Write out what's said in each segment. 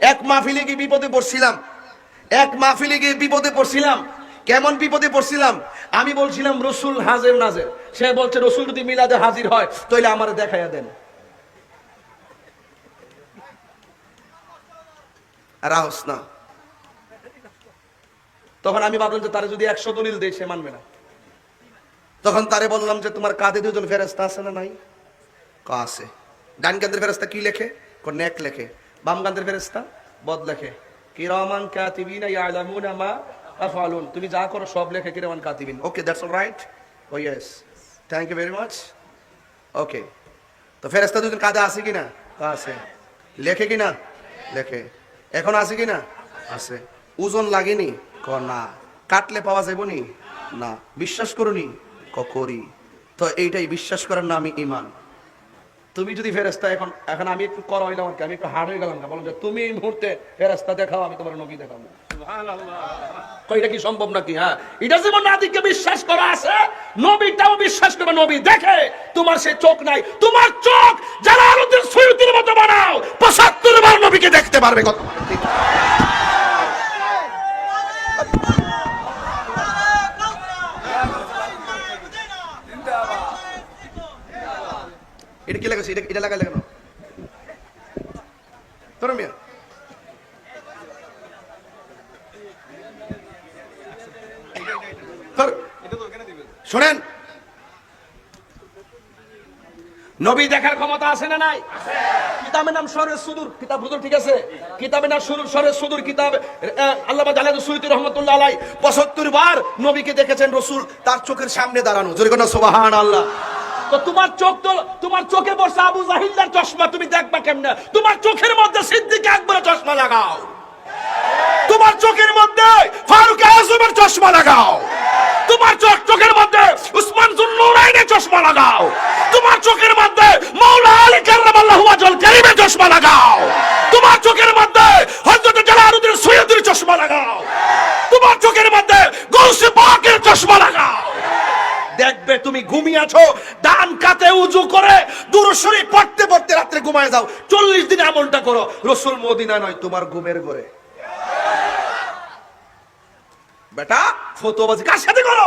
এক মাহফিলে গিয়ে বিপদে পড়ছিলাম। এক মাহফিলে গিয়ে বিপদে পড়ছিলাম। কেমন বিপদে পড়ছিলাম? আমি বলছিলাম, রসুল হাজের নাজের। সে বলছে, রসুল যদি মিলাদে হাজির হয়, তাহলে আমার দেখাইয়া দেন। রাহস না। তখন আমি ভাবলাম যে তারা যদি একশো দলিল দেয়, সে মানবে না। তখন তারে বললাম যে, তোমার কাঁধে দুজন ফেরেস্তা আছে না নাই? আছে। ডান কান্দের ফেরেস্তা কি লেখে? নেক লেখে। বাম কান্দের ফেরেস্তা বদ লেখে, কিরামান কাতিবিনা ইয়ালামুনা মা আফআলুন। তুমি যা করো সব লেখে কিরামান কাতিবিন। Okay that's all right oh yes thank you very much okay তো ফেরেস্তা দুজন কাঁধে আছে ক আছে। লেখে কিনা? লেখে। এখন আছে কিনা? আছে। ওজন লাগেনি? ক, না। কাটলে পাওয়া যাবে নি? না। বিশ্বাস করুনি ক, করি। তো এইটাই বিশ্বাস করার নামই ইমান তুমি যদি ফেরেস্তা এখন এখন আমি একটু কর হইলাম আর কি, আমি একটু হার্ড হয়ে গেলাম না বলো যে তুমি এই মুহূর্তে ফেরেস্তা দেখাও আমি তোমার নবী দেখাবো। এটা কি সম্ভব নাকি? হ্যাঁ। এটা যেমন নাদিকে বিশ্বাস করা আছে নবীটাও বিশ্বাস করবে নবী দেখে তোমার সে চোখ নাই। তোমার চোখ যারা আলোদের সৈয়দের মতো বানাও পঁচাত্তর বার নবীকে দেখতে পারবে কত। কি লাগাছে এটা এটা লাগাই লাগানো তোর মিয়া। শোনেন। নবী দেখার ক্ষমতা আছে না নাই? কিতাবের নাম সরে সুদূর কিতাব হুজুর ঠিক আছে? কিতাবের নাম সুদূর সরে সুদূর কিতাব আহ, আল্লামা জালাদ সুইতি রহমতুল্লাহ আলাই পঁচাত্তর বার নবীকে দেখেছেন রসুল তার চোখের সামনে দাঁড়ানো। জোরে সোবাহান আল্লাহ তো তোমার চোখ তো, তোমার চোখে বসে আবু জাহিল্লার চশমা তুমি দেখবা কেমনে? তোমার চোখের মধ্যে সিদ্দিক আকবরের চশমা লাগাও। তোমার চোখের মধ্যে ফারুক আজমের চশমা লাগাও। তোমার চোখ, চোখের মধ্যে উসমান জুন্নুরাইনের চশমা লাগাও। তোমার চোখের মধ্যে মাওলা আলী কার্রামাল্লাহু ওয়াজল কারীমের চশমা লাগাও। তোমার চোখের মধ্যে হযরত জালালউদ্দিন সৈয়দের চশমা লাগাও। তোমার চোখের মধ্যে গৌসে পাকের চশমা দেখবে তুমি ঘুমিয়ে আছো, ডান কাতে উজু করে দূরসরি পড়তে পড়তে রাত্রে ঘুমায় যাও। চল্লিশ দিন আমলটা করো, রসুল মদিনা নয়, তোমার ঘুমের ঘরে। বেটা ফতোবাজি কার সাথে করো?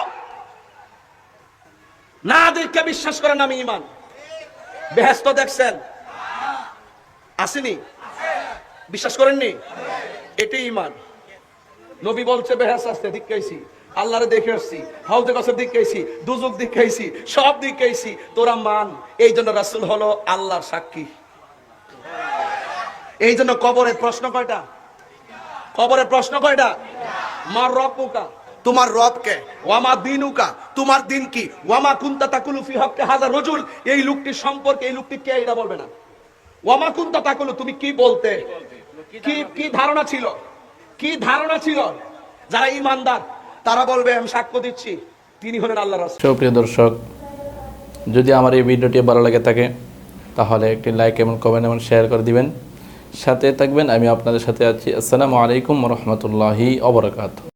না দেখে বিশ্বাস করেন আমি ইমান। বেহেস্ত দেখছেন? আসেনি? বিশ্বাস করেননি? এটাই ইমান। নবী বলছে বেহেস আসতে দিকাইছি আল্লাহরে দেখে আসছি হাউজে গাছের দিকাইছি দুজুক দিকাইছি সব দিকাইছি তোরা মান এই জন্য রাসুল হলো আল্লাহর সাক্ষী। এই জন্য কবরের প্রশ্ন কয়টা? কবরের প্রশ্ন কয়টা? মার রব্বুকা তোমার রবকে ওয়ামা দিনুকা। তোমার দিন কি? ওয়ামা কুন্তা তাকুলু ফি হককে হাজার রজুল। এই লোকটির সম্পর্কে এই লোকটি কে এটা বলবে না? ওয়ামা কুন্তা তাকুলু তুমি কি বলতে? কি কি ধারণা ছিল? কি ধারণা ছিল? যারা ইমানদার তারা বলবে, আমি সাক্ষ্য দিচ্ছি। তিনি হলেন আল্লাহ রাসূল। প্রিয় দর্শক, যদি আমার এই ভিডিওটি ভালো লাগে থাকে, তাহলে একটি লাইক এবং কমেন্ট এবং শেয়ার করে দিবেন। সাথে থাকবেন, আমি আপনাদের সাথে আছি। আসসালামু আলাইকুম রহমতুল্লাহি অবরাকাত